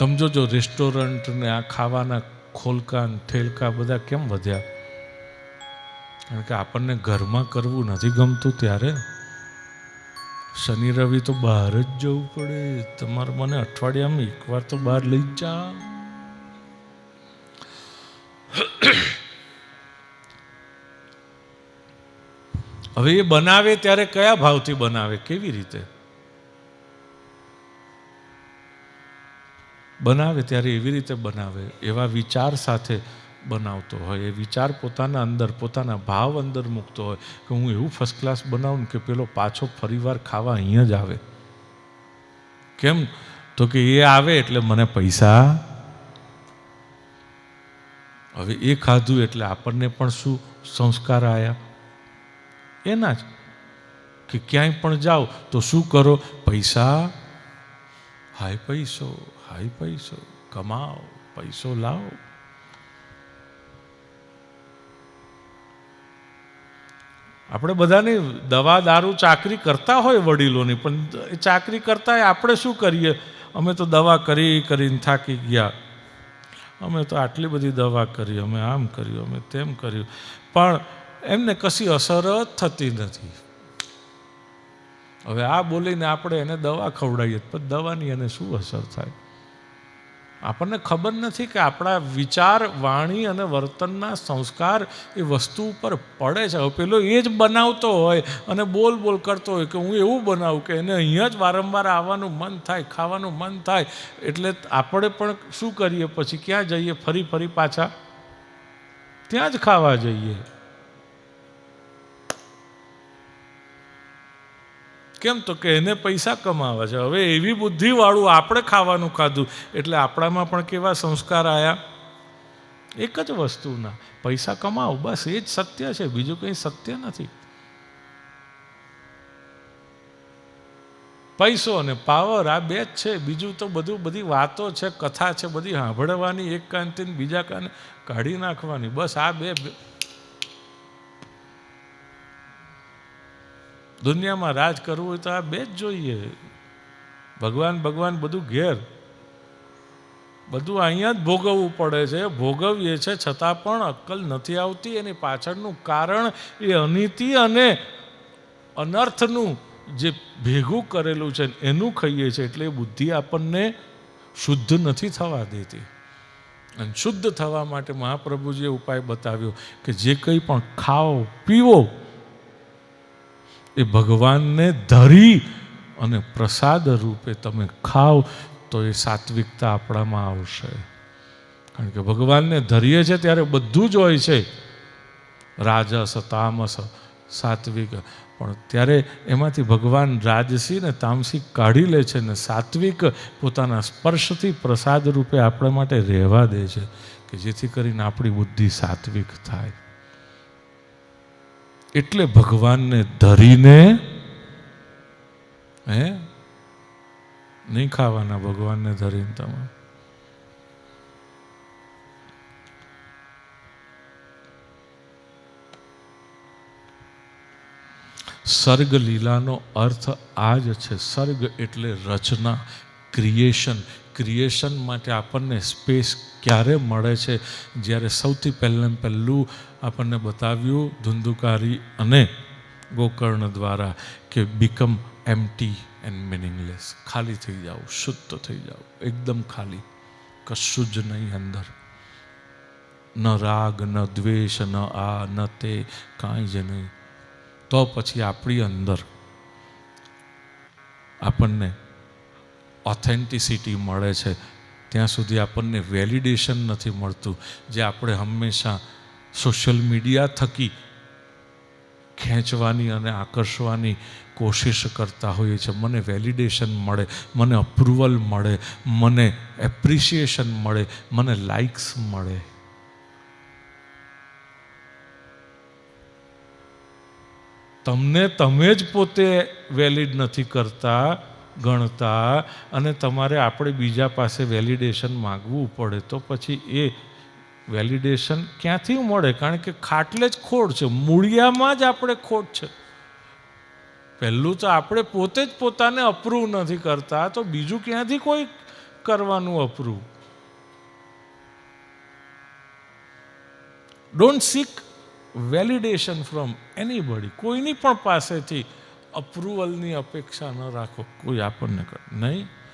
તમે જોજો રેસ્ટોરન્ટ ને આ ખાવાના ખોલકા થેલકા બધા કેમ વધ્યા? કારણ કે આપણને ઘરમાં કરવું નથી ગમતું ત્યારે શનિ રવિ તો બહાર જ જવું પડે. તમારે મને અઠવાડિયામાં એકવાર તો બહાર લઈ જા હવે એ બનાવે ત્યારે કયા ભાવથી બનાવે? કેવી રીતે? બનાવે ત્યારે એવી રીતે બનાવે, એવા વિચાર સાથે બનાવતો હોય. એ વિચાર પોતાના અંદર, પોતાના ભાવ અંદર મૂકતો હોય કે હું એવું ફર્સ્ટ ક્લાસ બનાવું કે પેલો પાછો ફરીવાર ખાવા અહીંયા જ આવે. કેમ? તો કે એ આવે એટલે મને પૈસા. હવે એ ખાધું એટલે આપણને પણ શું? સંસ્કાર આવ્યા એના જ. કે ક્યાંય પણ જાઓ તો શું કરો? પૈસા હાય પૈસો હાય પૈસો, કમાઓ, પૈસો લાવો. આપણે બધાની દવા, દારૂ, ચાકરી કરતા હોય વડીલોની, પણ એ ચાકરી કરતા આપણે શું કરીએ? અમે તો દવા કરી કરીને થાકી ગયા. અમે તો આટલી બધી દવા કરી, અમે આમ કર્યું, અમે તેમ કર્યું. પણ એમને કશી અસર જ થતી નથી. હવે આ બોલીને આપણે એને દવા ખવડાવીએ પણ દવાની એને શું અસર થાય? આપણને ખબર નથી કે આપણા વિચાર, વાણી અને વર્તનના સંસ્કાર એ વસ્તુ ઉપર પડે છે. હવે પેલો એ જ બનાવતો હોય અને બોલ બોલ કરતો હોય કે હું એવું બનાવું કે એને અહીંયા જ વારંવાર આવવાનું મન થાય, ખાવાનું મન થાય. એટલે આપણે પણ શું કરીએ? પછી ક્યાં જઈએ? ફરી ફરી પાછા? ત્યાં જ ખાવા જઈએ. કેમ તો કે એને પૈસા કમાવા છે. હવે એવી બુદ્ધિવાળું આપણે ખાવાનું ખાધું. એટલે આપણામાં પણ કેવા સંસ્કાર આવ્યા એક જ વસ્તુના. પૈસા કમાવો બસ એ જ સત્ય છે. બીજું કંઈ સત્ય નથી. પૈસો અને પાવર આ બે જ છે. બીજું તો બધું, બધી વાતો છે, કથા છે, બધી સાંભળવાની એક કાનથી બીજા કાને કાઢી નાખવાની. બસ આ બે દુનિયામાં રાજ કરવું હોય તો આ બે જ જોઈએ. ભગવાન ભગવાન બધું ઘેર. બધું અહીંયા જ ભોગવવું પડે છે. ભોગવીએ છે છતાં પણ અક્કલ નથી આવતી. એની પાછળનું કારણ એ અનીતિ અને અનર્થનું જે ભેગું કરેલું છે એનું ખાઈએ છીએ એટલે બુદ્ધિ આપણને શુદ્ધ નથી થવા દેતી. અને શુદ્ધ થવા માટે મહાપ્રભુજીએ ઉપાય બતાવ્યો કે જે કંઈ પણ ખાઓ, પીવો એ ભગવાનને ધરી અને પ્રસાદ રૂપે તમે ખાઓ તો એ સાત્વિકતા આપણામાં આવશે. કારણ કે ભગવાનને ધરીએ છે ત્યારે બધું જ હોય છે. રાજસ તામસ સાત્વિક. પણ ત્યારે એમાંથી ભગવાન રાજસી ને તામસી કાઢી લે છે ને સાત્વિક પોતાના સ્પર્શથી પ્રસાદ રૂપે આપણા માટે રહેવા દે છે કે જેથી કરીને આપણી બુદ્ધિ સાત્વિક થાય. એટલે ભગવાનને ધરીને, હે? નહીં ખાવાના ભગવાનને ધરીને તમે. સર્ગ લીલાનો અર્થ આ જ છે. સર્ગ એટલે રચના, ક્રિએશન ક્રિએશન માટે આપણને સ્પેસ ક્યારે મળે છે? જ્યારે સૌથી પહેલાં પહેલું આપણને બતાવ્યું ધુંધુકારી અને ગોકર્ણ દ્વારા કે બીકમ એમટી એન્ડ મિનિંગલેસ ખાલી થઈ જાઓ, શુદ્ધ થઈ જાઓ, એકદમ ખાલી. કશું જ નહીં અંદર. ન રાગ, ન દ્વેષ, ન આ, ન તે, કાંઈ જ નહીં. તો પછી આપણી અંદર આપણને ઓથેન્ટિસિટી મળે છે. ત્યાં સુધી આપણને વેલિડેશન નથી મળતું. જે આપણે હંમેશા સોશિયલ મીડિયા થકી ખેંચવાની અને આકર્ષવાની કોશિશ કરતા હોઈએ છીએ. મને વેલિડેશન મળે, મને અપ્રુવલ મળે, મને એપ્રિસિએશન મળે, મને લાઇક્સ મળે. તમને તમે જ પોતે વેલિડ નથી કરતા. ગણતા અને તમારે આપણે બીજા પાસે વેલિડેશન માગવું પડે તો પછી એ વેલિડેશન ક્યાંથી મળે? કારણ કે ખાટલે જ ખોટ છે. મૂળિયામાં જ આપણે ખોટ છે. પહેલું તો આપણે પોતે જ પોતાને અપ્રૂવ નથી કરતા, તો બીજું ક્યાંથી કોઈ કરવાનું approve don't seek validation from anybody કોઈની પણ પાસેથી અપ્રુવલની અપેક્ષા ન રાખો કોઈ આપણને નહીં.